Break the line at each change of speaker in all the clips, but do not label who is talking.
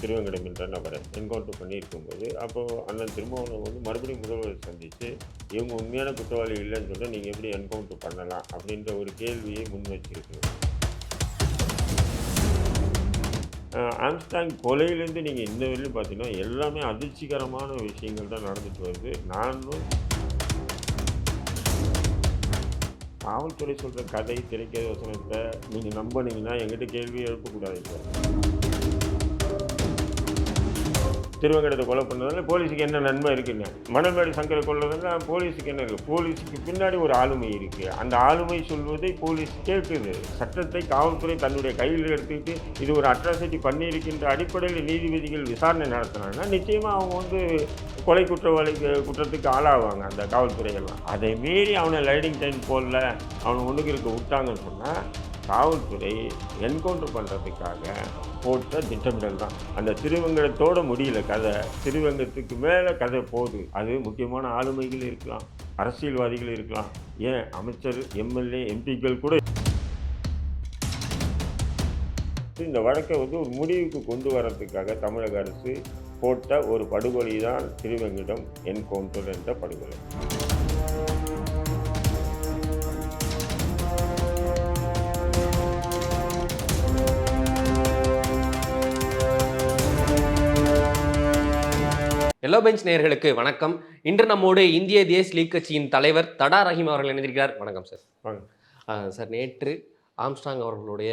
திருவங்கடம் என்ற நபரை என்கவுண்டர் பண்ணியிருக்கும்போது அப்போது அண்ணன் திருமாவளவன் வந்து மறுபடியும் முதல்வரை சந்தித்து இவங்க உண்மையான குற்றவாளி இல்லைன்னு சொல்லிட்டு நீங்கள் எப்படி என்கவுண்டர் பண்ணலாம்? அப்படின்ற ஒரு கேள்வியை முன் வச்சிருக்கு. ஆம்ஸ்டாங் கொலையிலேருந்து நீங்கள் இந்த வரையிலும் பார்த்தீங்கன்னா எல்லாமே அதிர்ச்சிகரமான விஷயங்கள் தான் நடந்துட்டு வருது. நானும் காவல்துறை சொல்கிற கதை திரைக்கதை வசனத்தை நீங்கள் நம்பினீங்கன்னா எங்கிட்ட கேள்வி எழுப்பக்கூடாது இப்போ. திருவங்கடத்தை கொலை பண்ணதால போலீஸுக்கு என்ன நன்மை இருக்குன்னு மணல்வாடி சங்கரை கொள்ளதுன்னா போலீஸுக்கு என்ன இருக்குது போலீஸுக்கு பின்னாடி ஒரு ஆளுமை இருக்குது அந்த ஆளுமை சொல்வதை போலீஸ் கேட்குது. சட்டத்தை காவல்துறை தன்னுடைய கையில் எடுத்துக்கிட்டு இது ஒரு அட்ராசிட்டி பண்ணியிருக்கின்ற அடிப்படையில் நீதிபதிகள் விசாரணை நடத்தினாங்கன்னா நிச்சயமாக அவங்க வந்து கொலை குற்றவாளி குற்றத்துக்கு ஆளாவாங்க அந்த காவல்துறையெல்லாம். அதை மீறி அவனை லைடிங் டைம் போடல அவனை ஒன்றுக்கு இருக்க விட்டாங்கன்னு சொன்னால் காவல்துறை என்கவுண்டர் பண்ணுறதுக்காக போட்ட திட்டமிடல் தான். அந்த திருவங்கடத்தோட முடியல கதை. திருவங்கத்துக்கு மேலே கதை போகுது. அது முக்கியமான ஆளுமைகள் இருக்கலாம் அரசியல்வாதிகள் இருக்கலாம். ஏன் அமைச்சர் எம்எல்ஏ எம்பிக்கள் கூட இந்த வழக்கை வந்து ஒரு முடிவுக்கு கொண்டு வரதுக்காக தமிழக அரசு போட்ட ஒரு படுகொலை தான் திருவெங்கிடம் என்கவுண்டர் என்ற படுகொலை.
எல்லோ பெஞ்ச் நேயர்களுக்கு வணக்கம். இன்று நம்மோடு இந்திய தேஸ் லீக் கட்சியின் தலைவர் தடா ரஹீம் அவர்கள் இணைந்திருக்கிறார். வணக்கம் சார். சார் நேற்று ஆம்ஸ்டாங் அவர்களுடைய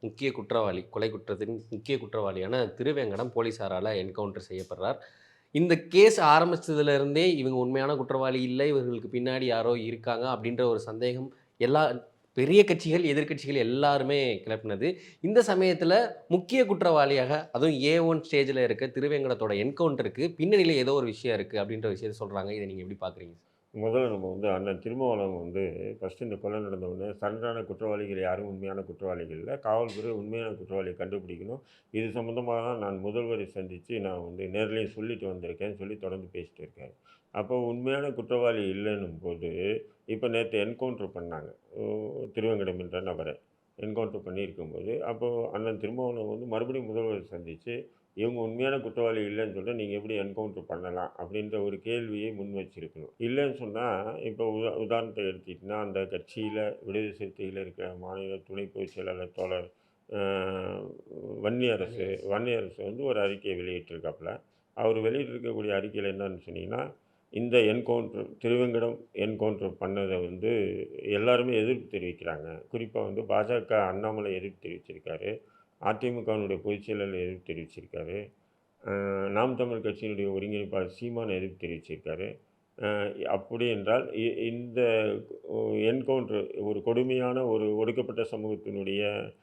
முக்கிய குற்றவாளி கொலை குற்றத்தின் முக்கிய குற்றவாளியான திருவேங்கடம் போலீசாரால் என்கவுண்டர் செய்யப்படுறார். இந்த கேஸ் ஆரம்பிச்சதுல இருந்தே இவங்க உண்மையான குற்றவாளி இல்லை இவர்களுக்கு பின்னாடி யாரோ இருக்காங்க அப்படின்ற ஒரு சந்தேகம் எல்லா பெரிய கட்சிகள் எதிர்க்கட்சிகள் எல்லாருமே கிளப்பினது. இந்த சமயத்தில் முக்கிய குற்றவாளியாக அதுவும் ஏ ஒன் ஸ்டேஜில் இருக்க திருவேங்கடத்தோட என்கவுண்டருக்கு பின்னணியில் ஏதோ ஒரு விஷயம் இருக்குது அப்படின்ற விஷயத்தை சொல்கிறாங்க இதை நீங்கள் எப்படி பார்க்குறீங்க
முதல்ல நம்ம வந்து அண்ணன் திருமாவளவன் வந்து ஃபஸ்ட்டு இந்த கொலை நடந்த உடனே குற்றவாளிகள் யாரும் உண்மையான குற்றவாளிகள் இல்லை. காவல்துறை உண்மையான குற்றவாளியை கண்டுபிடிக்கணும். இது சம்மந்தமாக தான் நான் முதல்வரை சந்தித்து நான் வந்து நேரிலையும் சொல்லிட்டு வந்திருக்கேன்னு சொல்லி தொடர்ந்து பேசிட்டு இருக்கேன். அப்போ உண்மையான குற்றவாளி இல்லைன்னும் போது இப்போ நேற்று என்கவுண்டர் பண்ணாங்க. அஹ் திருவங்கடம் என்ற நபரை என்கவுண்டர் பண்ணியிருக்கும்போது அப்போது அண்ணன் திருமாவளவன் வந்து மறுபடியும் முதல்வர் சந்தித்து இவங்க உண்மையான குற்றவாளி இல்லைன்னு சொல்லிட்டு நீங்கள் எப்படி என்கவுண்டர் பண்ணலாம் அப்படின்ற ஒரு கேள்வியை முன் வச்சிருக்கணும். இல்லைன்னு சொன்னால் இப்போ உதா உதாரணத்தை எடுத்துக்கிட்டிங்கன்னா அந்த கட்சியில் விடுதலை சிறுத்தையில் இருக்கிற மாநில துணை பொதுச் செயலாளர் தோழர் வன்னியரசு வன்னியரசு வந்து ஒரு அறிக்கையை வெளியிட்டிருக்காப்புல. அவர் வெளியிட்டிருக்கக்கூடிய அறிக்கையில் என்னன்னு சொன்னீங்கன்னா இந்த என்கவுண்டர் திருவெங்கடம் என்கவுண்டர் பண்ணதை வந்து எல்லாருமே எதிர்ப்பு தெரிவிக்கிறாங்க. குறிப்பாக வந்து பாஜக அண்ணாமலை எதிர்ப்பு தெரிவிச்சிருக்காரு. அதிமுகவினுடைய பொதுச் செயலாளர் எதிர்ப்பு தெரிவிச்சிருக்காரு. நாம் தமிழ் கட்சியினுடைய ஒருங்கிணைப்பாளர் சீமான எதிர்ப்பு தெரிவிச்சிருக்காரு. அப்படி என்றால் இ- இந்த என்கவுண்டர் ஒரு கொடுமையான ஒரு ஒடுக்கப்பட்ட சமூகத்தினுடைய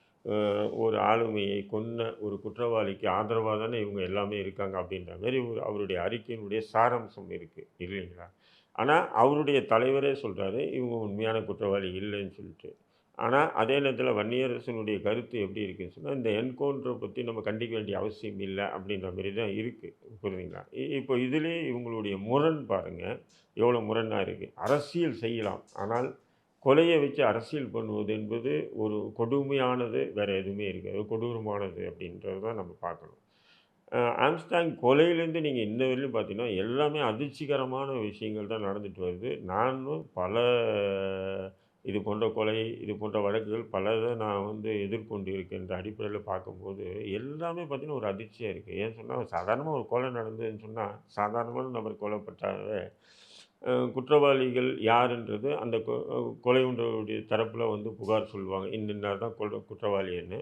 ஒரு ஆளுமையை கொன்ன ஒரு குற்றவாளிக்கு ஆதரவாக தானே இவங்க எல்லாமே இருக்காங்க அப்படின்ற மாதிரி ஒரு அவருடைய அறிக்கையினுடைய சாராம்சம் இருக்குது இல்லைங்களா? ஆனால் அவருடைய தலைவரே சொல்கிறாரு இவங்க உண்மையான குற்றவாளி இல்லைன்னு சொல்லிட்டு. ஆனால் அதே நேரத்தில் வன்னியரசனுடைய கருத்து எப்படி இருக்குன்னு சொன்னால் இந்த என்கவுண்டரை பற்றி நம்ம கண்டிக்க வேண்டிய அவசியம் இல்லை அப்படின்ற மாதிரி தான் இருக்குது புரியுதுங்களா? இ- இப்போ இதிலே இவங்களுடைய முரண் பாருங்கள் எவ்வளோ முரணாக இருக்குது அரசியல் செய்யலாம் ஆனால் கொலையை வச்சு அரசியல் பண்ணுவது என்பது ஒரு கொடுமையானது வேறு எதுவுமே இருக்காது. கொடூரமானது அப்படின்றது தான் நம்ம பார்க்கணும். ஆம்ஸ்டாங் கொலையிலேருந்து நீங்கள் இந்த வரையிலும் பார்த்தீங்கன்னா எல்லாமே அதிர்ச்சிகரமான விஷயங்கள் தான் நடந்துட்டு வருது. நானும் பல இது போன்ற கொலை இது போன்ற வழக்குகள் பலதை நான் வந்து எதிர்கொண்டு இருக்கின்ற அடிப்படையில் பார்க்கும்போது எல்லாமே பார்த்தீங்கன்னா ஒரு அதிர்ச்சியாக இருக்குது ஏன் சொன்னால் சாதாரணமாக ஒரு கொலை நடந்ததுன்னு சொன்னால் சாதாரணமான நபர் கொலைப்பட்டாவே குற்றவாளிகள் யாருன்றது அந்த கொ- கொலை தரப்பில் வந்து புகார் சொல்லுவாங்க. இன்னின்னார் தான் கொலை குற்றவாளின்னு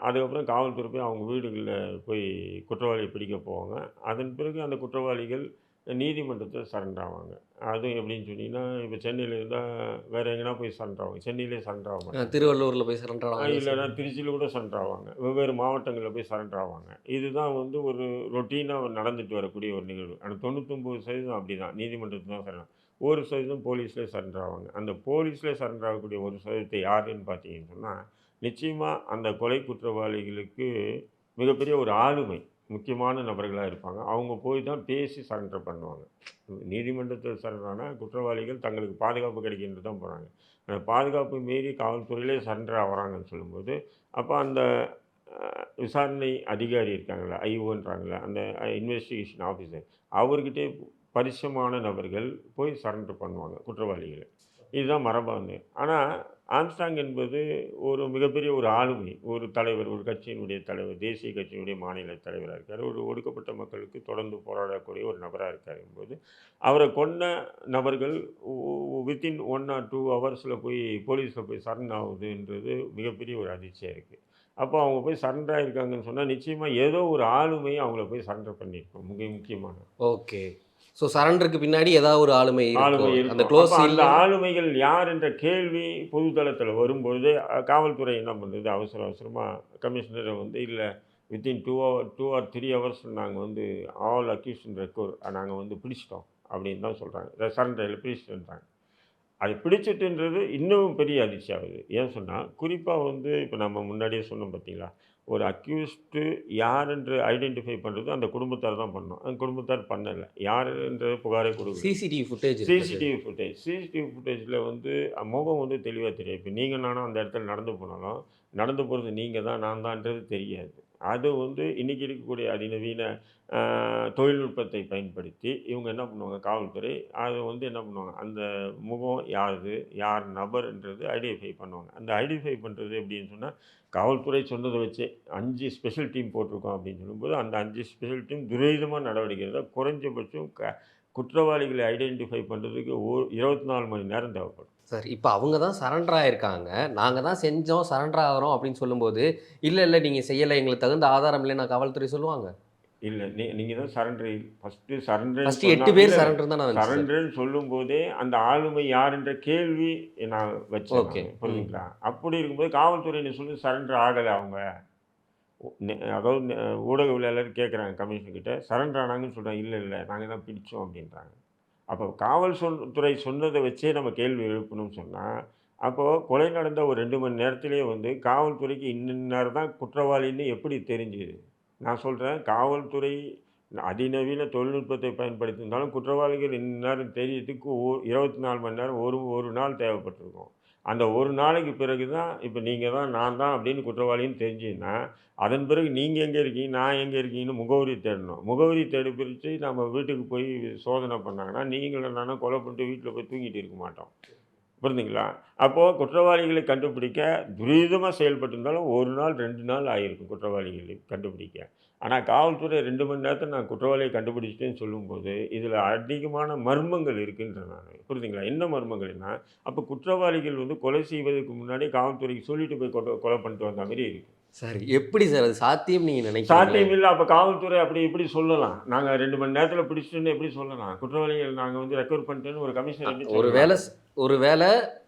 அதுக்கப்புறம் காவல்துறை போய் அவங்க வீடுகளில் போய் குற்றவாளியை பிடிக்க போவாங்க. அதன் பிறகு அந்த குற்றவாளிகள் நீதிமன்றத்தில் சரண்டர் ஆவாங்க. அதுவும் எப்படின்னு சொன்னீங்கன்னா இப்போ சென்னையில் இருந்தால் வேறு எங்கேனா போய் சரண்டர் ஆவாங்க. சென்னையிலே சரண்டர் மாட்டாங்க.
திருவள்ளூரில் போய் சரண்டர்
இல்லைன்னா திருச்சியில் கூட சரண்டர் ஆவாங்க. வெவ்வேறு மாவட்டங்களில் போய் சரண்டர் ஆவாங்க. இதுதான் வந்து ஒரு ரொட்டீனாக நடந்துட்டு வரக்கூடிய ஒரு நிகழ்வு. ஆனால் தொண்ணூத்தொம்பது சதவீதம் அப்படி தான் நீதிமன்றத்தில் தான் சரண் ஒரு சதவீதம் போலீஸ்லேயே சரண்டர் ஆவாங்க. அந்த போலீஸ்லேயே சரண்டர் ஆகக்கூடிய ஒரு சதவீதத்தை யாருன்னு பார்த்தீங்கன்னு சொன்னால் நிச்சயமாக அந்த கொலை குற்றவாளிகளுக்கு மிகப்பெரிய ஒரு ஆளுமை முக்கியமான நபர்களாக இருப்பாங்க. அவங்க போய் தான் பேசி சரண்டர் பண்ணுவாங்க. நீதிமன்றத்தில் சரண்டரான குற்றவாளிகள் தங்களுக்கு பாதுகாப்பு கிடைக்கின்றது தான் போகிறாங்க அந்த பாதுகாப்பு மீறி காவல்துறையிலே சரண்டர் ஆகிறாங்கன்னு சொல்லும்போது அப்போ அந்த விசாரணை அதிகாரி இருக்காங்களா ஐஓன்றாங்களா அந்த இன்வெஸ்டிகேஷன் ஆஃபீஸர் அவர்கிட்டே பரிசமான நபர்கள் போய் சரண்டர் பண்ணுவாங்க குற்றவாளிகளை. இதுதான் மரபாங்க ஆனால் ஆம்ஸ்டாங் என்பது ஒரு மிகப்பெரிய ஒரு ஆளுமை ஒரு தலைவர் ஒரு கட்சியினுடைய தலைவர் தேசிய கட்சியினுடைய மாநில தலைவராக இருக்கார். ஒரு ஒடுக்கப்பட்ட மக்களுக்கு தொடர்ந்து போராடக்கூடிய ஒரு நபராக இருக்கார் என்பது. அவரை கொன்ன நபர்கள் வித்தின் ஒன் ஆர் டூ ஹவர்ஸில் போய் போலீஸில் போய் சரண் ஆகுதுன்றது மிகப்பெரிய ஒரு அதிர்ச்சியாக இருக்குது அப்போ அவங்க போய் சரண்டர் ஆகிருக்காங்கன்னு சொன்னால் நிச்சயமாக ஏதோ ஒரு ஆளுமை அவங்கள போய் சரண்டர் பண்ணியிருக்கோம் மிக முக்கியமான.
ஓகே ஸோ சரண்டருக்கு பின்னாடி ஏதாவது ஒரு ஆளுமை
ஆளுமை.
அந்த க்ளோஸ்
அந்த ஆளுமைகள் யார் என்ற கேள்வி பொதுத்தளத்தில் வரும்பொழுது அஹ், காவல்துறை என்ன பண்ணுது? அவசர அவசரமாக கமிஷனரை வந்து இல்லை within two hour two or three hours நாங்கள் வந்து ஆல் அக்யூஷன் ரெக்கவர் நாங்கள் வந்து பிடிச்சிட்டோம் அப்படின்னு தான் சொல்கிறாங்க சரண்டரில் பிடிச்சிட்டுன்றாங்க. அது பிடிச்சிட்டுன்றது இன்னும் பெரிய அதிர்ச்சி ஆகுது ஏன் சொன்னால் குறிப்பாக வந்து இப்போ நம்ம முன்னாடியே சொன்னோம் பார்த்தீங்களா ஒரு அக்யூஸ்டு யார் என்று ஐடென்டிஃபை பண்ணுறது அந்த குடும்பத்தார் தான் பண்ணோம் அந்த குடும்பத்தார் பண்ணலை. யார் என்ற புகாரை கொடுக்குது
CCTV footage
CCTV footage CCTV ஃபுட்டேஜில் வந்து முகம் வந்து தெளிவாக தெரியும் இப்போ நீங்கள் நானும் அந்த இடத்துல நடந்து போனாலும் நடந்து போகிறது நீங்கள் தான் நான் தான்ன்றது தெரியாது. அது வந்து இன்றைக்கி இருக்கக்கூடிய அதிநவீன தொழில்நுட்பத்தை பயன்படுத்தி இவங்க என்ன பண்ணுவாங்க? காவல்துறை அது வந்து என்ன பண்ணுவாங்க? அந்த முகம் யாருது? யார் நபர்ன்றது ஐடென்டிஃபை பண்ணுவாங்க. அந்த ஐடென்டிஃபை பண்ணுறது எப்படின்னு சொன்னால் காவல்துறை சொன்னதை வச்சு அஞ்சு ஸ்பெஷல் டீம் போட்டிருக்கோம் அப்படின்னு சொல்லும்போது அந்த அஞ்சு ஸ்பெஷல் டீம் துரிதமாக நடவடிக்கை குறைஞ்சபட்சம் க குற்றவாளிகளை ஐடென்டிஃபை பண்ணுறதுக்கு ஓ இருபத்தி நாலு மணி நேரம் தேவைப்படும்.
சார் இப்போ அவங்க தான் சரண்டர் ஆயிருக்காங்க. நாங்கள் தான் செஞ்சோம் சரண்டர் ஆகிறோம் அப்படின்னு சொல்லும்போது இல்லை இல்லை நீங்கள் செய்யலை. எங்களுக்கு தகுந்த ஆதாரம் இல்லை. நான் காவல்துறை சொல்லுவாங்க.
இல்லை நீ நீங்கள் தான் சரண்டர் ஃபஸ்ட்டு சரண்டர்
ஃபர்ஸ்ட் எட்டு பேர் சரண்டர் தான் நான்
சரண்டர்னு சொல்லும்போதே அந்த ஆளுமை யாருன்ற கேள்வி நான்
Okay.
நானு. புரியுதுங்களா அப்படி இருக்கும்போது காவல்துறை என்ன சொல்லி சரண்டர் ஆகலை அவங்க. அதாவது நெ- ஊடகவியலாளர் கேட்குறாங்க கமிஷன் கிட்ட. சரண்டர் ஆனாங்கன்னு சொல்கிறாங்க இல்லை இல்லை நாங்கள் தான் பிடிச்சோம் அப்படின்றாங்க. அப்போ காவல் சொல் துறை சொன்னதை வச்சே நம்ம கேள்வி எழுப்பணும்னு சொன்னால் அப்போது கொலை நடந்த ஒரு ரெண்டு மணி நேரத்திலேயே வந்து காவல்துறைக்கு இன்னின்னார் தான் குற்றவாளின்னு எப்படி தெரிஞ்சுது? நான் சொல்கிறேன் காவல்துறை அதிநவீன தொழில்நுட்பத்தை பயன்படுத்தியிருந்தாலும் குற்றவாளிகள் இந்நேரம் தெரியறதுக்கு ஓ இருபத்தி நாலு மணி நேரம் ஒரு ஒரு நாள் தேவைப்பட்டிருக்கும். அந்த ஒரு நாளைக்கு பிறகு தான் இப்போ நீங்கள் தான் நான் தான் அப்படின்னு குற்றவாளின்னு தெரிஞ்சுன்னா அதன் பிறகு நீங்கள் எங்கே இருக்கீங்க நான் எங்கே இருக்கீங்கன்னு முகவரி தேடணும். முகவரி தேடி பிரித்து நம்ம வீட்டுக்கு போய் சோதனை பண்ணாங்கன்னா நீங்களும் நானும் கொலை பண்ணிட்டு வீட்டில் போய் தூங்கிட்டு இருக்க மாட்டோம். புரிஞ்சுங்களா? அப்போது குற்றவாளிகளை கண்டுபிடிக்க துரிதமாக செயல்பட்டிருந்தாலும் ஒரு நாள் ரெண்டு நாள் ஆகிருக்கும் குற்றவாளிகளை கண்டுபிடிக்க. ஆனால் காவல்துறை ரெண்டு மணி நேரத்தில் நான் குற்றவாளியை கண்டுபிடிச்சிட்டேன்னு சொல்லும்போது இதில் அதிகமான மர்மங்கள் இருக்குன்ற நான். புரியுதுங்களா என்ன மர்மங்கள்னா அப்போ குற்றவாளிகள் வந்து கொலை செய்வதற்கு முன்னாடி காவல்துறைக்கு சொல்லிட்டு போய் கொலை கொலை பண்ணிட்டு வந்த மாதிரி இருக்கு.
சார் எப்படி சார் அது சாத்தியம் நீங்கள் நினைக்கிறீங்க?
சாத்தியம் இல்லை. அப்போ காவல்துறை அப்படி எப்படி சொல்லலாம். நாங்கள் ரெண்டு மணி நேரத்தில் பிடிச்சிட்டுன்னு எப்படி சொல்லலாம்? குற்றவாளிகள் நாங்கள் வந்து ரெக்கவர் பண்ணிட்டேன்னு ஒரு கமிஷனர் எப்படி
ஒரு
சொல்லலாம்?
ஒரு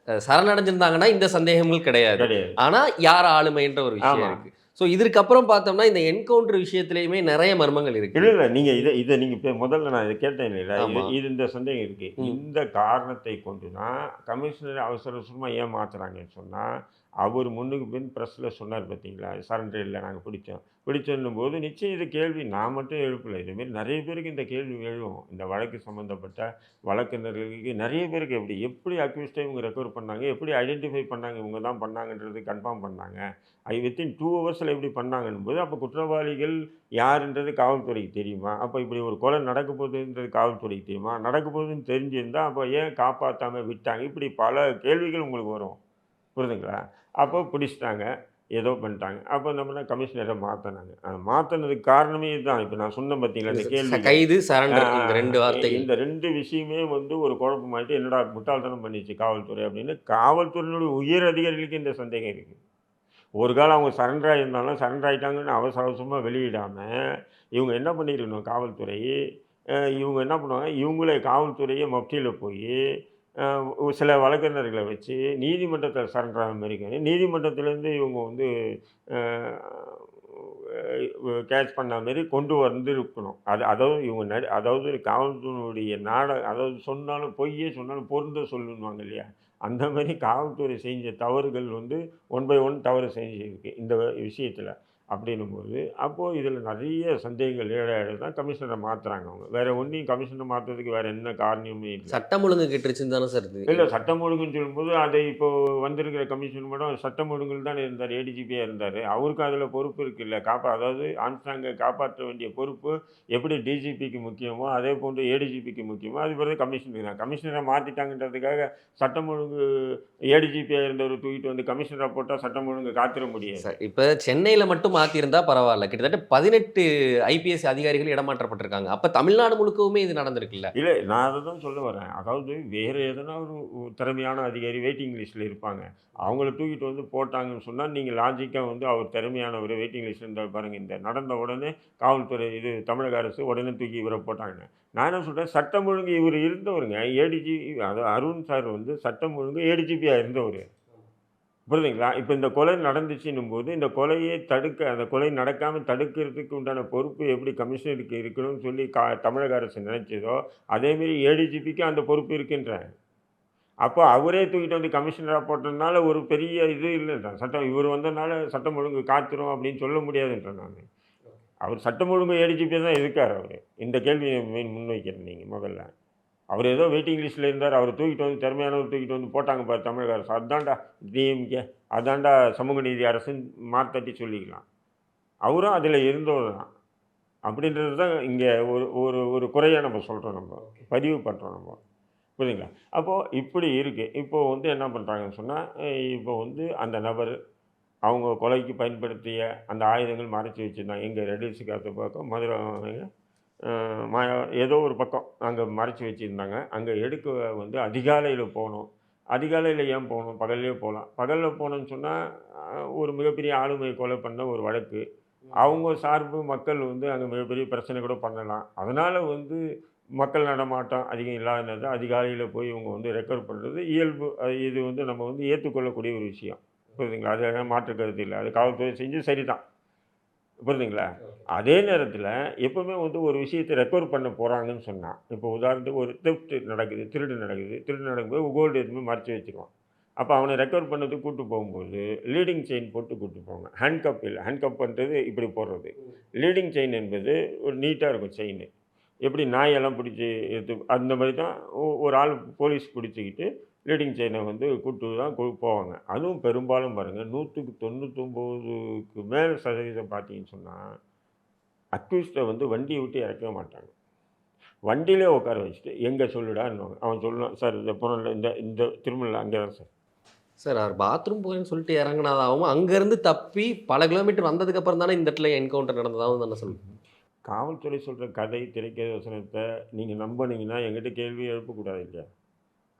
அஹ், சரணடைஞ்சிருந்தாங்கன்னா இந்த சந்தேகங்கள் கிடையாது ஆனா யார் ஆளுமைன்ற ஒரு விஷயம். இருக்கு ஸோ இதற்கு அப்புறம் பார்த்தோம்னா இந்த என்கவுண்டர் விஷயத்திலயுமே நிறைய மர்மங்கள் இருக்கு
இல்லை இல்லை நீங்கள் இதை இதை நீங்கள் இப்போ முதல்ல நான் இதை கேட்டேன் இல்லையா
ஆமா.
இது இந்த சந்தேகம் இருக்குது. இந்த காரணத்தை கொண்டு தான் கமிஷனர் அவசர அவசரமாக ஏன் மாற்றுறாங்கன்னு சொன்னால் அவர் முன்னுக்கு பின் ப்ரெஸ்ஸில் சொன்னார் பார்த்தீங்களா? சரண்டர் இல்லை நாங்கள் பிடிச்சோம். பிடிச்சோன்னும் போது நிச்சயம் இது கேள்வி நான் மட்டும் எழுப்பலை. இதுமாரி நிறைய பேருக்கு இந்த கேள்வி எழுவோம் இந்த வழக்கு சம்மந்தப்பட்ட வழக்கினர்களுக்கு நிறைய பேருக்கு எப்படி எப்படி அக்யூஸ்டை இவங்க ரெக்கவர் பண்ணாங்க எப்படி ஐடென்டிஃபை பண்ணாங்க இவங்க தான் பண்ணாங்கன்றது கன்ஃபார்ம் பண்ணாங்க. ஐ வித்தின் டூ ஹவர்ஸில் எப்படி பண்ணாங்கன்னு போது அப்போ குற்றவாளிகள் யாருன்றது காவல்துறைக்கு தெரியுமா? அப்போ இப்படி ஒரு கொலை நடக்க போகுதுன்றது காவல்துறைக்கு தெரியுமா? நடக்க போகுதுன்னு தெரிஞ்சிருந்தால் அப்போ ஏன் காப்பாற்றாமல் விட்டாங்க? இப்படி பல கேள்விகள் உங்களுக்கு வரும். புரிதுங்களா அப்போ பிடிச்சிட்டாங்க. ஏதோ பண்ணிட்டாங்க. அப்போ நம்ம கமிஷனரை மாற்றினாங்க மாற்றினதுக்கு காரணமே இதுதான். இப்போ நான் சொன்னேன் பார்த்தீங்களா இந்த கேள்வி
கைது சரண்டர் ரெண்டு வார்த்தை
இந்த ரெண்டு விஷயமே வந்து ஒரு குழப்பமாயிட்டு என்னடா முட்டாள்தனம் பண்ணிச்சு காவல்துறை அப்படின்னு காவல்துறையினுடைய உயர் அதிகாரிகளுக்கு இந்த சந்தேகம் இருக்குது ஒரு காலம் அவங்க சரண்டர் ஆகியிருந்தாலும் சரண்டர் ஆகிட்டாங்கன்னு அவசர அவசரமாக வெளியிடாமல் இவங்க என்ன பண்ணியிருக்கணும் காவல்துறை. இவங்க என்ன பண்ணுவாங்க? இவங்களே காவல்துறையை மப்டியில் போய் சில வழக்கறிஞர்களை வச்சு நீதிமன்றத்தில் சரண்டர் மாதிரி இருக்காங்க நீதிமன்றத்திலேருந்து இவங்க வந்து கேட்ச் பண்ண மாதிரி கொண்டு வந்திருக்கணும். அது அதாவது இவங்க நடி அதாவது காவல்துறையினுடைய நாட அதாவது சொன்னாலும் பொய்யே சொன்னாலும் பொருந்த சொல்லுவாங்க இல்லையா? அந்த மாதிரி காவல்துறை செஞ்ச தவறுகள் வந்து ஒன் பை ஒன் தவறு செஞ்சிருக்கு இந்த விஷயத்தில். அப்படின்னும்போது அப்போது இதில் நிறைய சந்தேகங்கள் ஏழாயிடு தான் கமிஷனரை மாற்றுறாங்க அவங்க. வேறு ஒன்றையும் கமிஷனை மாற்றுறதுக்கு வேறு என்ன காரணமுமே இல்லை.
சட்டம் ஒழுங்கு கெட்டுருச்சுன்னு தானே சார்
இல்லை சட்டம் ஒழுங்குன்னு சொல்லும்போது அதை இப்போ வந்திருக்கிற கமிஷன் மட்டும் சட்டம் ஒழுங்கில் தான் இருந்தார் ஏடிஜிபியாக இருந்தார். அவருக்கு அதில் பொறுப்பு இருக்குல்ல. காப்பா அதாவது ஆம்ஸ்டாங்கை காப்பாற்ற வேண்டிய பொறுப்பு எப்படி டிஜிபிக்கு முக்கியமோ அதே போன்று ஏடிஜிபிக்கு முக்கியமோ அது பிறகு கமிஷனருக்கு தான். கமிஷனரை மாற்றிட்டாங்கன்றதுக்காக சட்டம் ஒழுங்கு ஏடிஜிபியாக இருந்தவர் தூக்கிட்டு வந்து கமிஷனரை போட்டால் சட்டம் ஒழுங்கு காத்திர முடியாது.
சார் இப்போ சென்னையில் மட்டும் மாற்றிருந்தா பரவாயில்ல. கிட்டத்தட்ட பதினெட்டு ஐபிஎஸ் அதிகாரிகள் இடமாற்றப்பட்டிருக்காங்க. அப்போ தமிழ்நாடு முழுக்கவுமே இது நடந்திருக்குல்ல?
இல்லை நான் அதை தான் சொல்ல வரேன். அதாவது வேறு எதனா ஒரு திறமையான அதிகாரி வெயிட்டிங் லிஸ்ட்டில் இருப்பாங்க. அவங்கள தூக்கிட்டு வந்து போட்டாங்கன்னு சொன்னால் நீங்கள் லாஜிக்காக வந்து அவர் திறமையானவர் வெயிட்டிங் லிஸ்ட் இருந்தால் பாருங்கள் இந்த நடந்த உடனே காவல்துறை இது தமிழக அரசு உடனே தூக்கி இவரை போட்டாங்க. நான் என்ன சொல்கிறேன் சட்டம் ஒழுங்கு இவர் இருந்தவருங்க ஏடிஜி அதாவது அருண் சார் வந்து சட்டம் ஒழுங்கு ஏடிஜிபியாக இருந்தவர். புரியுதுங்களா? இப்போ இந்த கொலை நடந்துச்சுன்னும் போது இந்த கொலையை தடுக்க அந்த கொலை நடக்காமல் தடுக்கிறதுக்கு உண்டான பொறுப்பு எப்படி கமிஷனருக்கு இருக்கணும்னு சொல்லி கா தமிழக அரசு நினைச்சதோ அதேமாரி ஏடிஜிபிக்கு அந்த பொறுப்பு இருக்குன்றேன் அப்போ அவரே தூக்கிட்டு வந்து கமிஷனராக போட்டதுனால ஒரு பெரிய இது இல்லைன்றேன் சட்டம் இவர் வந்ததுனால சட்டம் ஒழுங்கு காத்துரும் அப்படின்னு சொல்ல முடியாதுன்றேன் நான். அவர் சட்டம் ஒழுங்கு ஏடிஜிபி தான் இருக்கார் அவர். இந்த கேள்வியை முன்வைக்கிறேன் நீங்கள் முதல்ல. அவர் ஏதோ வெயிட்டிங் லிஸ்ட்டில் இருந்தார். அவர் தூக்கிட்டு வந்து திறமையானவர் தூக்கிட்டு வந்து போட்டாங்க பாரு தமிழக அரசு. அதான்டா டிஎம்கே அதான்டா சமூக நீதி அரசுன்னு மாத்தட்டி சொல்லிக்கலாம். அவரும் அதில் இருந்தவர் தான். அப்படின்றது தான் இங்கே ஒரு ஒரு ஒரு குறையாக நம்ம சொல்கிறோம் நம்ம. பதிவு பண்ணுறோம் நம்ம. புரியுதுங்களா? அப்போது இப்படி இருக்குது இப்போது வந்து என்ன பண்ணுறாங்கன்னு சொன்னால் இப்போ வந்து அந்த நபர் அவங்க கொலைக்கு பயன்படுத்திய அந்த ஆயுதங்கள் மறைச்சி வச்சுருந்தாங்க. எங்கள் ரெடில்ஸ் காத்த பக்கம் மதுரை ஏதோ ஒரு பக்கம் அங்கே மறைச்சி வச்சுருந்தாங்க. அங்கே எடுக்க வந்து அதிகாலையில் போகணும் அதிகாலையில் ஏன் போகணும் பகல்லையே போகலாம் பகலில் போனோம்னு சொன்னால் ஒரு மிகப்பெரிய ஆளுமை கொலை பண்ண ஒரு வழக்கு. அவங்க சார்பு மக்கள் வந்து அங்கே மிகப்பெரிய பிரச்சனை கூட பண்ணலாம். அதனால் வந்து மக்கள் நடமாட்டம் அதிகம் இல்லாதது அதிகாலையில் போய் இவங்க வந்து ரெக்கவர் பண்ணுறது இயல்பு. இது வந்து நம்ம வந்து ஏற்றுக்கொள்ளக்கூடிய ஒரு விஷயம். புரியுதுங்களா? அது மாற்று கருத்து இல்லை. அது காவல்துறை செஞ்சு சரிதான். புரியுதுங்களா? அதே நேரத்தில் எப்போவுமே வந்து ஒரு விஷயத்தை ரெக்கவர் பண்ண போகிறாங்கன்னு சொன்னால் இப்போ உதாரணத்துக்கு ஒரு தெஃப்ட் நடக்குது திருடு நடக்குது. திருடு நடக்கும்போது கோல்டு எதுவுமே மறைச்சி வச்சுருவான். அப்போ அவனை ரெக்கவர் பண்ணதுக்கு கூட்டு போகும்போது லீடிங் செயின் போட்டு கூட்டு போவாங்க ஹேண்ட் கப் இல்லை. ஹேண்ட் கப் பண்ணுறது இப்படி போடுறது. லீடிங் செயின் என்பது ஒரு நீட்டாக இருக்கும் செயின் எப்படி நாயெல்லாம் பிடிச்சி எடுத்து அந்த மாதிரி தான் ஒரு ஆள் போலீஸ் பிடிச்சிக்கிட்டு லீடிங் செயினை வந்து கூட்டு தான் போவாங்க. அதுவும் பெரும்பாலும் பாருங்கள் நூற்றுக்கு தொண்ணூத்தொம்போதுக்கு மேல் சதவீதம் பார்த்தீங்கன்னு சொன்னால் அக்யூஸ்டை வந்து வண்டியை விட்டு இறக்கவே மாட்டாங்க. வண்டியிலே உட்கார வச்சுட்டு எங்கே சொல்லுடான்னு அவன் சொல்லணும் சார் இந்த புறம்ல இந்த இந்த திருமணில் அங்கே தான் சார்.
சார் அவர் பாத்ரூம் போகிறேன்னு சொல்லிட்டு இறங்கினதாகவும் அங்கேருந்து தப்பி பல கிலோமீட்டர் வந்ததுக்கு அப்புறம் தானே இந்த இடத்துல என்கவுண்டர் நடந்ததாகவும் தானே சொல்லுங்க.
காவல்துறை சொல்கிற கதை திரைக்கதை வசனத்தை நீங்கள் நம்பினீங்கன்னா எங்கிட்ட கேள்வி எழுப்பக்கூடாது இல்லையா?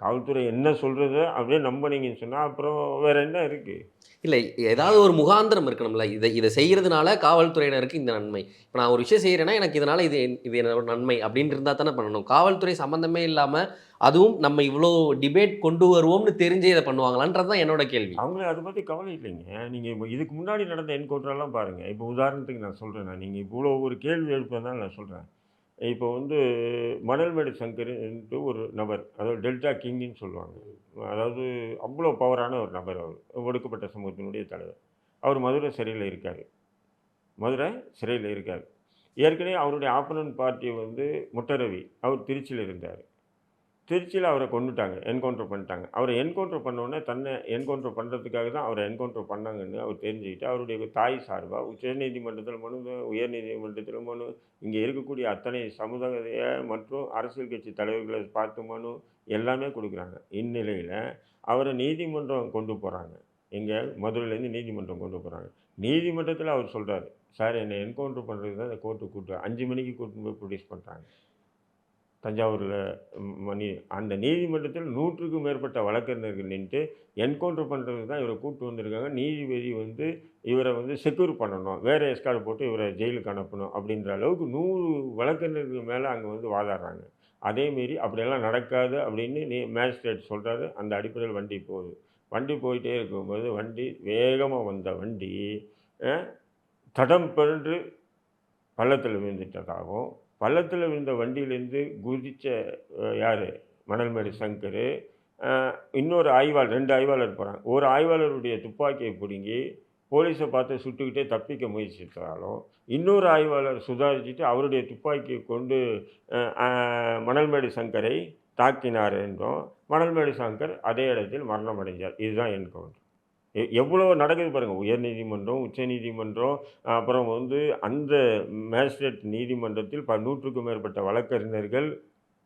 காவல்துறை என்ன சொல்கிறத அப்படியே நம்பினீங்கன்னு சொன்னால் அப்புறம் வேறு என்ன இருக்குது
இல்லை ஏதாவது ஒரு முகாந்திரம் இருக்கணும்ல. இதை இதை செய்கிறதுனால காவல்துறையினருக்கு இந்த நன்மை. இப்போ நான் ஒரு விஷயம் செய்கிறேன்னா எனக்கு இதனால் இது இது என்னோட நன்மை அப்படின்னு இருந்தால் தானே பண்ணணும். காவல்துறை சம்மந்தமே இல்லாமல் அதுவும் நம்ம இவ்வளோ டிபேட் கொண்டு வருவோம்னு தெரிஞ்சே இதை பண்ணுவாங்களான்றது தான் என்னோட கேள்வி.
அவங்கள அதை பற்றி கவலை இல்லைங்க. நீங்கள் இதுக்கு முன்னாடி நடந்த என்கவுண்டரெல்லாம் பாருங்கள் இப்போ உதாரணத்துக்கு நான் சொல்கிறேன் நான். நீங்கள் இவ்வளோ ஒரு கேள்வி எழுப்பதான் நான் சொல்கிறேன் இப்போ வந்து மணல்மேடு சங்கர்ன்ட்டு ஒரு நபர் அதாவது டெல்டா கிங்கின்னு சொல்லுவாங்க. அதாவது அவ்வளோ பவரான ஒரு நபர் அவர் ஒடுக்கப்பட்ட சமூகத்தினுடைய தலைவர். அவர் மதுரை சிறையில் இருக்கார். மதுரை சிறையில் இருக்கார். ஏற்கனவே அவருடைய ஆப்பனன் பார்ட்டி வந்து முட்டரவி அவர் திருச்சியில் இருந்தார். திருச்சியில் அவரை கொண்டுட்டாங்க என்கவுண்டர் பண்ணிட்டாங்க. அவரை என்கவுண்டர் பண்ணோடனே தன்னை என்கவுண்டர் பண்ணுறதுக்காக தான் அவரை என்கவுண்டர் பண்ணாங்கன்னு அவர் தெரிஞ்சுக்கிட்டு அவருடைய தாய் சார்பாக உச்சநீதிமன்றத்தில் மனு உயர்நீதிமன்றத்தில் மனு இங்கே இருக்கக்கூடிய அத்தனை சமுதாய மற்றும் அரசியல் கட்சி தலைவர்களை பார்த்து மனு எல்லாமே கொடுக்குறாங்க. இந்நிலையில் அவரை நீதிமன்றம் கொண்டு போகிறாங்க எங்கே? மதுரையிலேருந்து நீதிமன்றம் கொண்டு போகிறாங்க நீதிமன்றத்தில் அவர் சொல்கிறாரு சார் என்னை என்கவுண்டர் பண்ணுறதுக்கு தான் இந்த கோர்ட்டு கூட்டு அஞ்சு மணிக்கு கூட்டு போய் ப்ரொடியூஸ் பண்ணுறாங்க தஞ்சாவூரில் மணி அந்த நீதிமன்றத்தில் நூற்றுக்கும் மேற்பட்ட வழக்கறிஞர்கள் நின்று என்கவுண்டர் பண்ணுறதுக்கு தான் இவரை கூப்பிட்டு வந்திருக்காங்க. நீதிபதி வந்து இவரை வந்து செக்யூர் பண்ணணும் வேறு எஸ்கார்டு போட்டு இவரை ஜெயிலுக்கு அனுப்பணும் அப்படின்ற அளவுக்கு நூறு வழக்கறிஞர்கள் மேலே அங்கே வந்து வாதாடுறாங்க. அதேமாரி அப்படியெல்லாம் நடக்காது அப்படின்னு நீ மேஜிஸ்ட்ரேட் சொல்கிறாரு அந்த அடிப்படையில் வண்டி போகுது. வண்டி போயிட்டே இருக்கும்போது வண்டி வேகமாக வந்த வண்டி தடம் பிறன்று பள்ளத்தில் விழுந்துட்டதாகவும் பள்ளத்தில் விழுந்த வண்டியிலேருந்து குதித்த யார்? மணல்மேடு சங்கர். இன்னொரு ஆய்வாளர் ரெண்டு ஆய்வாளர் போகிறாங்க ஒரு ஆய்வாளருடைய துப்பாக்கியை பிடுங்கி போலீஸை பார்த்து சுட்டுக்கிட்டே தப்பிக்க முயற்சித்தாலும் இன்னொரு ஆய்வாளர் சுதாரிச்சுட்டு அவருடைய துப்பாக்கியை கொண்டு மணல்மேடு சங்கரை தாக்கினார் என்றும் மணல்மேடு சங்கர் அதே இடத்தில் மரணம் அடைஞ்சார் இதுதான் என்கவுண்டர் எவ்வளோ நடக்குது பாருங்கள் உயர்நீதிமன்றம் உச்சநீதிமன்றம் அப்புறம் வந்து அந்த மேஜிஸ்ட்ரேட் நீதிமன்றத்தில் ப நூற்றுக்கும் மேற்பட்ட வழக்கறிஞர்கள்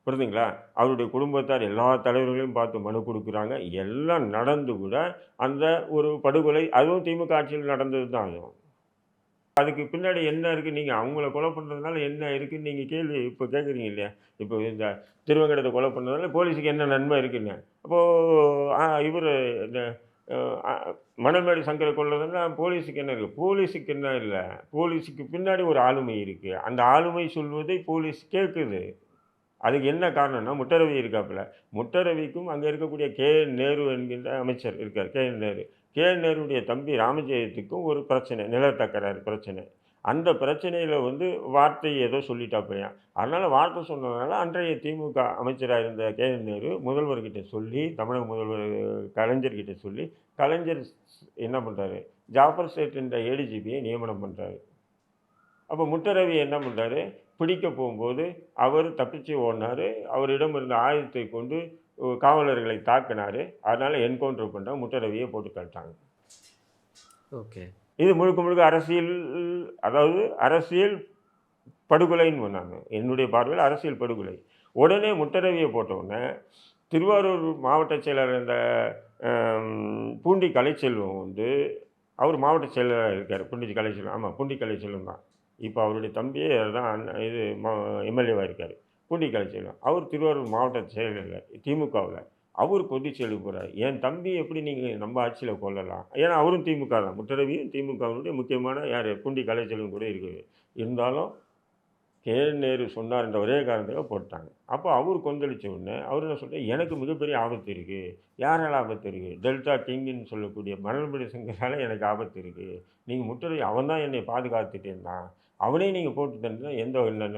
புரிதுங்களா அவருடைய குடும்பத்தார் எல்லா தலைவர்களையும் பார்த்து மனு கொடுக்குறாங்க. எல்லாம் நடந்து கூட அந்த ஒரு படுகொலை அதுவும் திமுக ஆட்சியில் நடந்தது தான் அதுவும். அதுக்கு பின்னாடி என்ன இருக்குது நீங்கள் அவங்கள கொலை பண்ணுறதுனால என்ன இருக்குதுன்னு நீங்கள் கேள்வி இப்போ கேட்குறீங்க இல்லையா? இப்போ இந்த திருவங்கடத்தை கொலை பண்ணுறதுனால போலீஸுக்கு என்ன நன்மை இருக்குன்னு. அப்போது இவர் இந்த மணமேடு சங்கரை கொள்றதுன்னா போலீஸுக்கு என்ன இருக்குது போலீஸுக்கு என்ன இல்லை. போலீஸுக்கு பின்னாடி ஒரு ஆளுமை இருக்குது அந்த ஆளுமை சொல்வதை போலீஸ் கேட்குது அதுக்கு என்ன காரணம்னா முட்டரவி இருக்காப்புல. முட்டரவிக்கும் அங்கே இருக்கக்கூடிய கே. என். நேரு என்கின்ற அமைச்சர் இருக்கார். K. N. Nehru. K. N. நேருடைய தம்பி ராமஜெயத்துக்கும் ஒரு பிரச்சனை நிலத்தக்கராறு பிரச்சனை. அந்த பிரச்சனையில் வந்து வார்த்தை ஏதோ சொல்லிட்டாப்பையான் அதனால் வார்த்தை சொன்னதுனால அன்றைய திமுக அமைச்சராக இருந்த கே. நேரு முதல்வர்கிட்ட சொல்லி தமிழக முதல்வர் கலைஞர்கிட்ட சொல்லி கலைஞர் என்ன பண்ணுறாரு ஜாஃபர் சேட் என்ற ஏடிஜிபியை நியமனம் பண்ணுறாரு அப்போ முட்டரவி என்ன பண்ணுறாரு பிடிக்க போகும்போது அவர் தப்பிச்சு ஓடினார். அவரிடம் இருந்த ஆயுதத்தை கொண்டு காவலர்களை தாக்கினார். அதனால் என்கவுண்டர் பண்ண முட்டரவியை போட்டு காட்டாங்க
ஓகே.
இது முழுக்க முழுக்க அரசியல் அதாவது அரசியல் படுகொலைன்னு சொன்னாங்க. என்னுடைய பார்வையில் அரசியல் படுகொலை. உடனே முட்டரவியை போட்டவுடனே திருவாரூர் மாவட்ட செயலர் இந்த பூண்டி கலைச்செல்வம் வந்து அவர் மாவட்ட செயலராக இருக்கார். பூண்டி கலைச்செல்வம் ஆமாம் பூண்டி கலைச்செல்வம் தான். இப்போ அவருடைய தம்பியே தான் இது எம்எல்ஏவாக இருக்கார். பூண்டி கலைச்செல்வம் அவர் திருவாரூர் மாவட்ட செயலர் திமுகவில். அவர் கொதிச்செழு போகிறார் என் தம்பி எப்படி நீங்கள் நம்ம ஆட்சியில் கொள்ளலாம் ஏன்னா அவரும் திமுக தான். முத்தரவியும் திமுகவினுடைய முக்கியமான யார்? பூண்டி கலைச்செல்வம் கூட இருக்குது. இருந்தாலும் கே. நேரு சொன்னார் என்ற ஒரே காரணத்துக்காக போட்டாங்க. அப்போ அவர் கொந்தளிச்ச உடனே அவர் என்ன சொல்கிறார் எனக்கு மிகப்பெரிய ஆபத்து இருக்குது யாரால் ஆபத்து இருக்குது டெல்டா கிங்குன்னு சொல்லக்கூடிய மணல்படி சங்கரால் எனக்கு ஆபத்து இருக்குது நீங்கள் முட்டரை அவன் தான் என்னை பாதுகாத்துட்டு இருந்தான் அவனே நீங்கள் போட்டு தந்தா எந்த இல்லை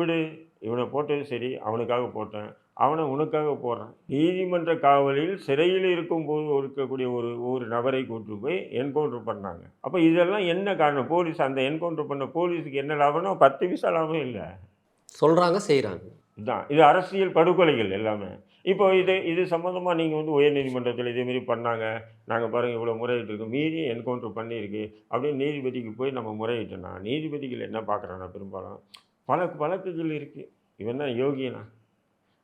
விடு இவனை போட்டது சரி அவனுக்காக போட்டேன். அவனை உனக்காக போடுறான். நீதிமன்ற காவலில் சிறையில் இருக்கும்போது இருக்கக்கூடிய ஒரு ஒரு நபரை கூட்டு போய் என்கவுண்டர் பண்ணாங்க அப்போ இதெல்லாம் என்ன காரணம்? போலீஸ் அந்த என்கவுண்டர் பண்ண போலீஸுக்கு என்ன லாபம்னா பத்து விசா லாபம் இல்லை.
சொல்கிறாங்க செய்கிறாங்க
இதுதான் இது அரசியல் படுகொலைகள் எல்லாமே. இப்போ இது இது சம்மந்தமாக நீங்கள் வந்து உயர்நீதிமன்றத்தில் இதேமாரி பண்ணாங்க. நாங்கள் பாருங்கள் இவ்வளோ முறையிட்டு இருக்கு மீறி என்கவுண்டர் பண்ணியிருக்கு. அப்படின்னு நீதிபதிக்கு போய் நம்ம முறையிட்டோம்னா நீதிபதிகள் என்ன பார்க்குறாங்கன்னா பெரும்பாலும்? பல வழக்குகள் இருக்குது இவன் தான் யோகியனா?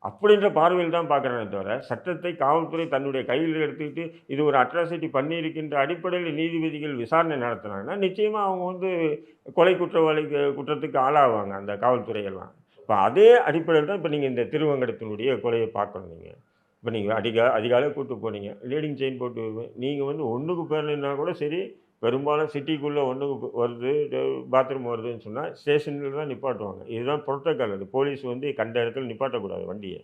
அப்படின்ற பார்வையில் தான் பார்க்குறானே தவிர சட்டத்தை காவல்துறை தன்னுடைய கையில் எடுத்துக்கிட்டு இது ஒரு அட்ராசிட்டி பண்ணியிருக்கின்ற அடிப்படையில் நீதிபதிகள் விசாரணை நடத்துனாங்கன்னா நிச்சயமாக அவங்க வந்து கொலை குற்றவாளி குற்றத்துக்கு ஆளாவாங்க அந்த காவல்துறையெல்லாம் இப்போ அதே அடிப்படையில் தான் இப்போ நீங்கள் இந்த திருவங்கடத்தினுடைய கொலையை பார்க்கணும் நீங்கள் இப்போ நீங்கள் அதிகா அதிகாலை கூப்பிட்டு போனீங்க. லீடிங் செயின் போட்டு நீங்கள் வந்து ஒன்றுக்கு பேரலைன்னா கூட சரி பெரும்பாலும் சிட்டிக்குள்ளே ஒன்றுக்கு வருது பாத்ரூம் வருதுன்னு சொன்னால் ஸ்டேஷனில் தான் நிப்பாட்டுவாங்க. இதுதான் புரோட்டோக்கால் அது போலீஸ் வந்து கண்ட இடத்துல நிப்பாட்டக்கூடாது வண்டியை.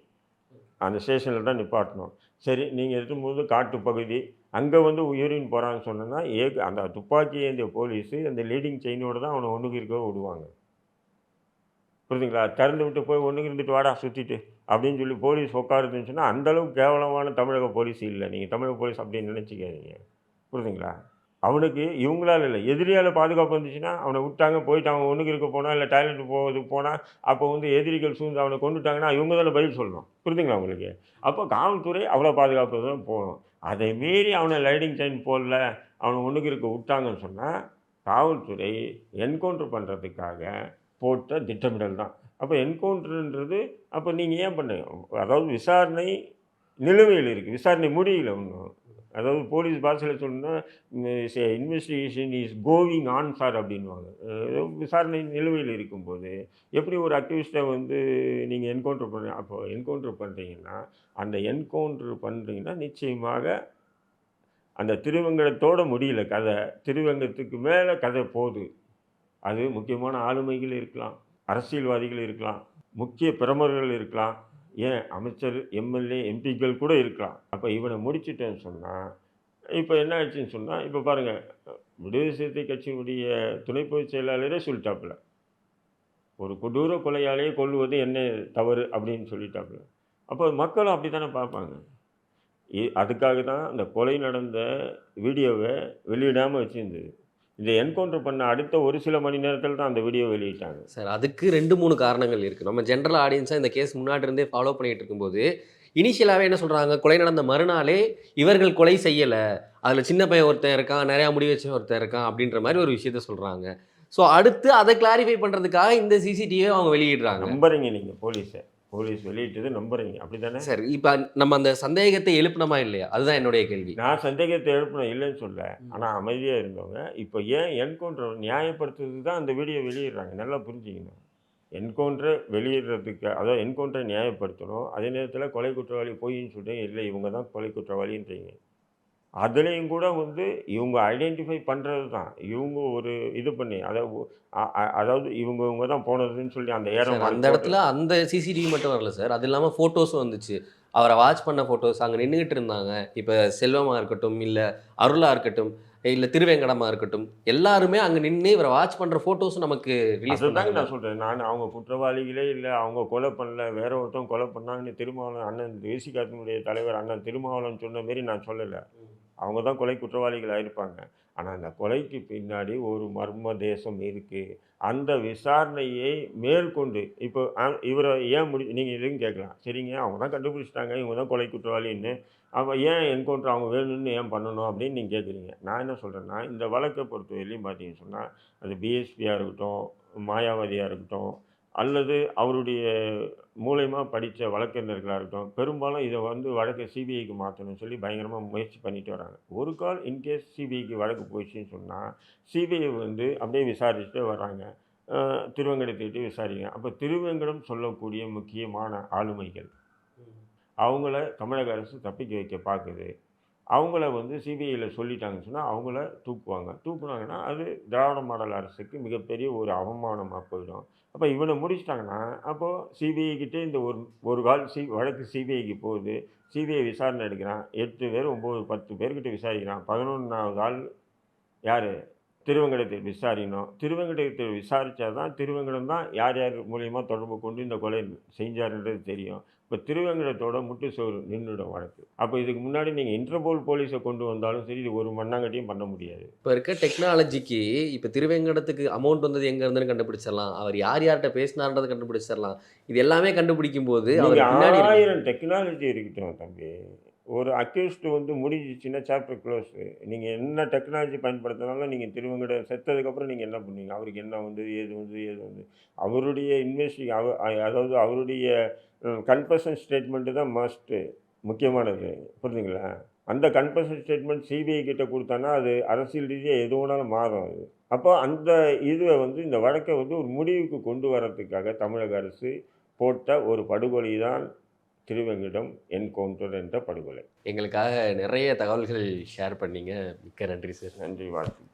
அந்த ஸ்டேஷனில் தான் நிப்பாட்டணும். சரி நீங்கள் இருக்கும்போது காட்டு பகுதி அங்கே வந்து யூரின் போகிறான்னு சொன்னோன்னா ஏ அந்த துப்பாக்கி ஏந்திய போலீஸு அந்த லீடிங் செயினோடு தான் அவனை ஒன்றுக்கு இருக்க விடுவாங்க. புரியுதுங்களா? திறந்து விட்டு போய் ஒன்றுக்கு இருந்துட்டு வாடா சுற்றிட்டு அப்படின்னு சொல்லி போலீஸ் உட்காருதுன்னு சொன்னால் அந்தளவுக்கு கேவலமான தமிழக போலீஸ் இல்லை. நீங்கள் தமிழக போலீஸ் அப்படின்னு நினச்சிக்காதீங்க. புரியுதுங்களா? அவனுக்கு இவங்களால இல்லை. எதிரியால் பாதுகாப்பு வந்துச்சுன்னா அவனை விட்டாங்க போயிட்டு அவன் ஒன்றுக்கு இருக்க போனால் இல்லை டாய்லெட் போகிறதுக்கு போனால் அப்போ வந்து எதிரிகள் சூழ்ந்து அவனை கொண்டுட்டாங்கன்னா இவங்க தானே பதில் சொல்லணும். புரிதுங்களா அவங்களுக்கு அப்போ காவல்துறை அவ்வளோ பாதுகாப்பு தான் போகணும். அதை மீறி அவனை லைடிங் செயின் போடல அவனை ஒன்றுக்கு இருக்க விட்டாங்கன்னு சொன்னால் காவல்துறை என்கவுண்டர் பண்ணுறதுக்காக போட்ட திட்டமிடல் தான். அப்போ என்கவுண்டர்ன்றது அப்போ நீங்கள் ஏன் பண்ணுங்க அதாவது விசாரணை நிலுவையில் இருக்குது விசாரணை முடியல ஒன்றும் அதாவது போலீஸ் பாஷையில் சொன்னால் investigation is going on sir அப்படின்வாங்க விசாரணை நிலுவையில் இருக்கும்போது எப்படி ஒரு ஆக்டிவிஸ்ட்டை வந்து நீங்கள் என்கவுண்டர் பண்ண அப்போ என்கவுண்டர் பண்ணுறீங்கன்னா அந்த என்கவுண்டர் பண்ணுறீங்கன்னா நிச்சயமாக அந்த திருவங்கடத்தோடு முடியல கதை. திருவங்கத்துக்கு மேலே கதை போகுது. அது முக்கியமான ஆளுமைகள் இருக்கலாம் அரசியல்வாதிகள் இருக்கலாம் முக்கிய பிரமுகர்கள் இருக்கலாம். ஏன் அமைச்சர் எம்எல்ஏ எம்பிக்கள் கூட இருக்கலாம். அப்போ இவனை முடிச்சுட்டேன்னு சொன்னால் இப்போ என்ன ஆச்சுன்னு சொன்னால் இப்போ பாருங்கள் விடுதலை சிறுத்தை கட்சியினுடைய துணை பொதுச் செயலாளரே சொல்லிட்டாப்புல. ஒரு கொடூர கொலையாலேயே கொள்வது என்ன தவறு அப்படின்னு சொல்லிட்டாப்புல. அப்போ மக்களும் அப்படி தானே பார்ப்பாங்க. இ- அதுக்காக தான் அந்த கொலை நடந்த வீடியோவை வெளியிடாமல் வச்சுருந்தது. இந்த என்கவுண்டர் பண்ண அடுத்த ஒரு சில மணி நேரத்தில் தான் அந்த வீடியோ வெளியிட்டாங்க.
சார் அதுக்கு ரெண்டு மூணு காரணங்கள் இருக்குது நம்ம ஜென்ரல் ஆடியன்ஸாக இந்த கேஸ் முன்னாடி இருந்தே ஃபாலோ பண்ணிட்டு இருக்கும்போது இனிஷியலாகவே என்ன சொல்கிறாங்க கொலை நடந்த மறுநாளே இவர்கள் கொலை செய்யலை. அதில் சின்ன பையன் ஒருத்தன் இருக்கான் நிறையா முடி வச்ச ஒருத்தன் இருக்கான் அப்படின்ற மாதிரி ஒரு விஷயத்த சொல்கிறாங்க ஸோ அடுத்து அதை கிளாரிஃபை பண்ணுறதுக்காக இந்த சிசிடிவியை அவங்க வெளியிடுறாங்க.
நம்புறீங்க நீங்கள் போலீஸை போலீஸ் வெளியிட்டது நம்புறீங்க. அப்படி தானே
சார் இப்போ நம்ம அந்த சந்தேகத்தை எழுப்பினமா இல்லையா? அதுதான் என்னுடைய கேள்வி.
நான் சந்தேகத்தை எழுப்பினேன் இல்லைன்னு சொல்ல. ஆனால் அமைதியாக இருந்தவங்க இப்போ ஏன் என்கவுண்டர் நியாயப்படுத்துறதுக்கு தான் அந்த வீடியோ வெளியிடுறாங்க. நல்லா புரிஞ்சுக்கணும் என்கவுண்டரை வெளியிடுறதுக்கு அதாவது என்கவுண்டரை நியாயப்படுத்தணும். அதே நேரத்தில் கொலை குற்றவாளி பொய்ன்னு சொல்லிட்டு இல்லை இவங்க தான் கொலை குற்றவாளின்றீங்க. அதுலேயும் கூட வந்து இவங்க ஐடென்டிஃபை பண்ணுறது தான் இவங்க ஒரு இது பண்ணி அதாவது அதாவது இவங்க இவங்க தான் போனதுன்னு சொல்லி அந்த
சார் அந்த இடத்துல அந்த சிசிடிவி மட்டும் வரல சார். அது இல்லாமல் ஃபோட்டோஸும் வந்துச்சு. அவரை வாட்ச் பண்ண ஃபோட்டோஸ் அங்கே நின்றுக்கிட்டு இருந்தாங்க. இப்போ செல்வமாக இருக்கட்டும் இல்லை அருளா இருக்கட்டும் இல்லை திருவேங்கடமாக இருக்கட்டும் எல்லாருமே அங்கே நின்று இவரை வாட்ச் பண்ணுற ஃபோட்டோஸும் நமக்கு ரிலீஸ் பண்ணாங்க.
நான் சொல்கிறேன் நான் அவங்க குற்றவாளிகளே இல்லை அவங்க கொலை பண்ணல வேற ஒருத்தவங்க கொலை பண்ணாங்கன்னு திருமாவளவன் அண்ணன் தேசிகாத்தினுடைய தலைவர் அண்ணன் திருமாவளவன் சொன்ன மாரி நான் சொல்லலை. அவங்க தான் கொலை குற்றவாளிகளாக இருப்பாங்க. ஆனால் அந்த கொலைக்கு பின்னாடி ஒரு மர்ம தேசம் இருக்குது அந்த விசாரணையை மேற்கொண்டு இப்போ இவரை ஏன் முடி நீங்கள் இதுவும் கேட்கலாம்? சரிங்க அவங்க தான் கண்டுபிடிச்சிட்டாங்க இவங்க தான் கொலை குற்றவாளின்னு. அவன் ஏன் என்கவுண்டர் அவங்க வேணும்னு ஏன் பண்ணணும் அப்படின்னு நீங்கள் கேட்குறீங்க. நான் என்ன சொல்கிறேன்னா இந்த வழக்கை பொறுத்தவரையிலையும் பார்த்தீங்கன்னு சொன்னால் அது பிஎஸ்பியாக இருக்கட்டும் மாயாவதியாக இருக்கட்டும் அல்லது அவருடைய மூலயமா படித்த வழக்கறிஞர்களாக இருக்கட்டும் பெரும்பாலும் இதை வந்து வழக்கை சிபிஐக்கு மாற்றணும்னு சொல்லி பயங்கரமாக முயற்சி பண்ணிட்டு வராங்க. ஒரு கால் இன்கேஸ் சிபிஐக்கு வழக்கு போயிடுச்சுன்னு சொன்னால் சிபிஐ வந்து அப்படியே விசாரிச்சுட்டே வர்றாங்க. அஹ் திருவேங்கடத்திட்டு விசாரிங்க. அப்போ திருவேங்கடம் சொல்லக்கூடிய முக்கியமான ஆளுமைகள் அவங்கள தமிழக அரசு தப்பிக்க வைக்க பார்க்குது. அவங்கள வந்து சிபிஐயில் சொல்லிட்டாங்கன்னு சொன்னால் அவங்கள தூக்குவாங்க. தூக்குனாங்கன்னா அது திராவிட மாடல் அரசுக்கு மிகப்பெரிய ஒரு அவமானமாக போயிடும். அப்போ இவனை முடிச்சிட்டாங்கன்னா அப்போது சிபிஐ கிட்டே இந்த ஒரு ஒரு கால் சி வழக்கு சிபிஐக்கு போகுது. சிபிஐ விசாரணை எடுக்கிறான். எட்டு பேர் ஒம்பது பத்து பேர்கிட்ட விசாரிக்கிறான். பதினொன்றாவது ஆள் யார்? திருவங்கடத்தில் விசாரிக்கணும். திருவங்கடத்தில் விசாரித்தா தான் திருவங்கடம் தான் யார் யார் மூலியமாக தொடர்பு கொண்டு இந்த கொலை செஞ்சாருன்றது தெரியும். இப்போ திருவேங்கடத்தோட முட்டு சோறு நின்றுடும் வழக்கு. அப்போ இதுக்கு முன்னாடி நீங்கள் இன்டர்போல் போலீஸை கொண்டு வந்தாலும் சரி இது ஒரு மண்ணாங்கட்டியும் பண்ண முடியாது.
இப்போ இருக்க டெக்னாலஜிக்கு இப்போ திருவேங்கடத்துக்கு அமௌண்ட் வந்தது எங்க இருந்துன்னு கண்டுபிடிச்சிடலாம். அவர் யார் யார்கிட்ட பேசினார்ன்றதை கண்டுபிடிச்சிடலாம். இது எல்லாமே கண்டுபிடிக்கும் போது
ஆயிரம் டெக்னாலஜி இருக்கட்டும் தம்பி. ஒரு அக்யூஸ்டு வந்து முடிஞ்சிச்சுன்னா சாப்டர் க்ளோஸு நீங்கள் என்ன டெக்னாலஜி பயன்படுத்தினாலும் நீங்கள் திருவங்கட செத்ததுக்கப்புறம் நீங்கள் என்ன பண்ணுவீங்க அவருக்கு என்ன வந்து ஏது வந்து ஏது வந்து? அவருடைய இன்வெஸ்டி அவ அதாவது அவருடைய கன்ஃபஷன் ஸ்டேட்மெண்ட்டு தான் மஸ்ட்டு முக்கியமானது. புரிஞ்சுங்களா? அந்த கன்ஃபஷன் ஸ்டேட்மெண்ட் சிபிஐ கிட்டே கொடுத்தானா அது அரசியல் ரீதியாக எது வேணாலும் மாறும் அது. அப்போ அந்த இதுவை வந்து இந்த வழக்கை வந்து ஒரு முடிவுக்கு கொண்டு வரதுக்காக தமிழக அரசு போட்ட ஒரு படுகொலை தான் திருவெங்கிடம் என்கவுண்டர் என்ற படுகொலை.
எங்களுக்காக நிறைய தகவல்கள் ஷேர் பண்ணீங்க. மிக்க நன்றி சார்
நன்றி வாழ்த்து.